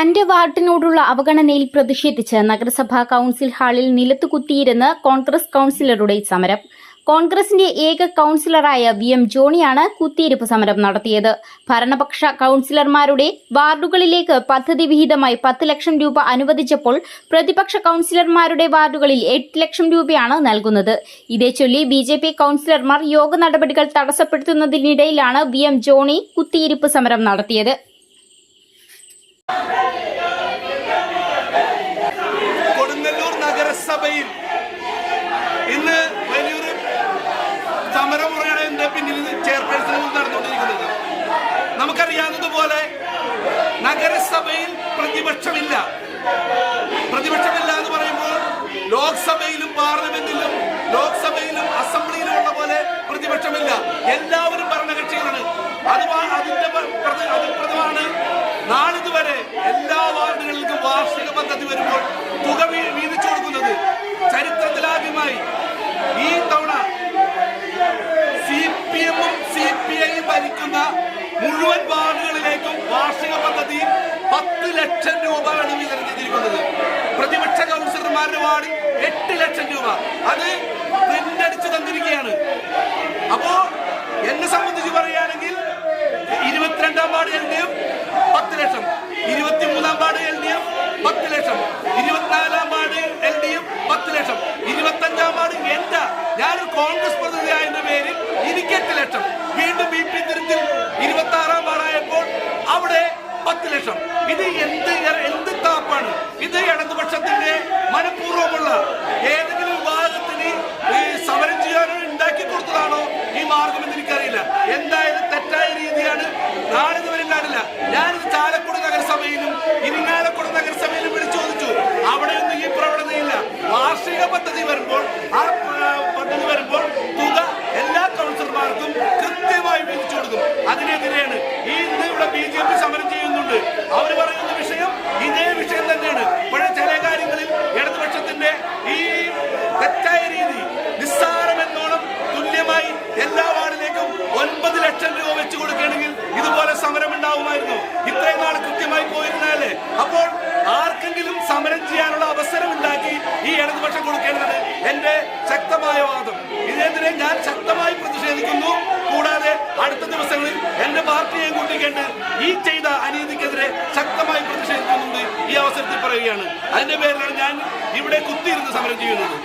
തന്റെ വാർഡിനോടുള്ള അവഗണനയിൽ പ്രതിഷേധിച്ച് നഗരസഭാ കൌൺസിൽ ഹാളിൽ നിലത്തു കുത്തിയിരുന്ന് കോൺഗ്രസ് കൌൺസിലറുടെ സമരം. കോൺഗ്രസിന്റെ ഏക കൌൺസിലറായ വി എം ജോണിയാണ് കുത്തിയിരിപ്പ് സമരം നടത്തിയത്. ഭരണപക്ഷ കൌൺസിലർമാരുടെ വാർഡുകളിലേക്ക് പദ്ധതി വിഹിതമായി പത്ത് ലക്ഷം രൂപ അനുവദിച്ചപ്പോൾ പ്രതിപക്ഷ കൌൺസിലർമാരുടെ വാർഡുകളിൽ എട്ട് ലക്ഷം രൂപയാണ് നൽകുന്നത്. ഇതേ ചൊല്ലി ബി ജെ പി കൌൺസിലർമാർ യോഗ നടപടികൾ തടസ്സപ്പെടുത്തുന്നതിനിടയിലാണ് വി എം ജോണി കുത്തിയിരിപ്പ് സമരം നടത്തിയത്. നഗരസഭയിൽ ഇന്ന് വലിയൊരു സമരമുറയാണ് എന്റെ പിന്നിൽ ചെയർപേഴ്സൺ നടന്നുകൊണ്ടിരിക്കുന്നത്. നമുക്കറിയാവുന്നതുപോലെ നഗരസഭയിൽ പ്രതിപക്ഷമില്ല. പ്രതിപക്ഷമില്ല എന്ന് പറയുമ്പോൾ ലോക്സഭയിലും പാർലമെന്റിലും ലോക്സഭയിലും അസംബ്ലിയിലും ഉള്ള പോലെ പ്രതിപക്ഷമില്ല. എല്ലാവരും ഭരണകക്ഷികളാണ്. അത് അതിന്റെ പ്രധാനമാണ് നാളിതുവരെ എല്ലാ വാർഡുകളിലും വാർഷിക പദ്ധതി വരുമ്പോൾ തുക ചരിത്രത്തിലാദ്യമായി ഈ തവണ സി പി എമ്മും സി പി ഐയും ഭരിക്കുന്ന മുഴുവൻ വാർഡുകളിലേക്കും വാർഷിക പദ്ധതി പത്ത് ലക്ഷം രൂപയാണ് വിതരണം ചെയ്തിരിക്കുന്നത് പ്രതിപക്ഷ കൗൺസിലർമാരുടെ വാർഡിൽ എട്ട് ലക്ഷം രൂപ. അത് പ്രിന്റ് അടിച്ചു തന്നിരിക്കുകയാണ്. അപ്പോ എന്നെ സംബന്ധിച്ച് പറയുകയാണെങ്കിൽ ഇരുപത്തിരണ്ടാം വാർഡ് എഫ് പത്ത് ലക്ഷം. ഇരുപത്തിമൂന്നാം വാർഡ് എൽ ഡി എഫ് പത്ത് ലക്ഷം ഇരുപത്തിനാലാം വാർഡ് എൽ ഡി എഫ് പത്ത് ലക്ഷം ഇരുപത്തഞ്ചാം വാർഡ് എന്റെ ഞാനൊരു കോൺഗ്രസ് പ്രതിനിധിയായതിന്റെ പേരിൽ എനിക്ക് എട്ട് ലക്ഷം. വീണ്ടും ബി പി തിരുത്തിൽ ഇരുപത്തി ആറാം വാറായപ്പോൾ അവിടെ പത്ത് ലക്ഷം. ഇത് എന്ത് എന്ത് താപ്പാണ്? ഇത് ഇടതുപക്ഷത്തിന്റെ മനഃപൂർവമുള്ള ഏതെങ്കിലും വിഭാഗത്തിന് സമരം ചെയ്യാനോ ഉണ്ടാക്കി കൊടുത്തതാണോ ഈ മാർഗം എന്ന് എനിക്കറിയില്ല. എന്തായാലും തെറ്റായ രീതിയാണ്. നാളിതുവരെ കാണില്ല ഞാനിത് ചാലക്കുടി നഗരസഭയിലും ഇരിങ്ങാലക്കുട നഗരസഭയിലും വിളിച്ചു ചോദിച്ചു. അവിടെയൊന്നും ഈ പ്രവണതയില്ല. വാർഷിക പദ്ധതി വരുമ്പോൾ ആ ആ, പദ്ധതി വരുമ്പോൾ തുക എല്ലാ കൗൺസിലർമാർക്കും കൃത്യമായി വീതിച്ചു കൊടുക്കും അതിനെതിരെയാണ് ഈ ഇന്ന് ഇവിടെ ബി ജെ പി സമരം ചെയ്യുന്നുണ്ട് അവർ പറയുന്ന വിഷയം ഇതേ വിഷയം തന്നെയാണ് പക്ഷേ ചില കാര്യങ്ങളിൽ ഇടതുപക്ഷത്തിന്റെ ഈ തെറ്റായ രീതി നിസ്സാരമെന്നോണം തുല്യമായി എല്ലാ വാർഡിലേക്കും ഒൻപത് ലക്ഷം രൂപ വെച്ച് കൊടുക്കുകയാണെങ്കിൽ ഇതുപോലെ സമരം ഉണ്ടാവുമായിരുന്നു ഇത്രയും നാൾ കൃത്യമായി പോയിരുന്നാലേ അപ്പോൾ ആർക്കെങ്കിലും സമരം ചെയ്യാനുള്ള അവസരം ഉണ്ടാക്കി ഈ ഇടതുപക്ഷം കൊടുക്കേണ്ടത് എന്റെ ശക്തമായ വാദം. ഇതിനെതിരെ ഞാൻ ശക്തമായി പ്രതിഷേധിക്കുന്നു. കൂടാതെ അടുത്ത ദിവസങ്ങളിൽ എന്റെ പാർട്ടിയെയും കൂട്ടിക്കേണ്ട ഈ ചെയ്ത അനീതിക്കെതിരെ ശക്തമായി പ്രതിഷേധിക്കുന്നുണ്ട് ഈ അവസരത്തിൽ പറയുകയാണ്. അതിന്റെ പേരിലാണ് ഞാൻ ഇവിടെ കുത്തിയിരുന്ന് സമരം ചെയ്യുന്നത്.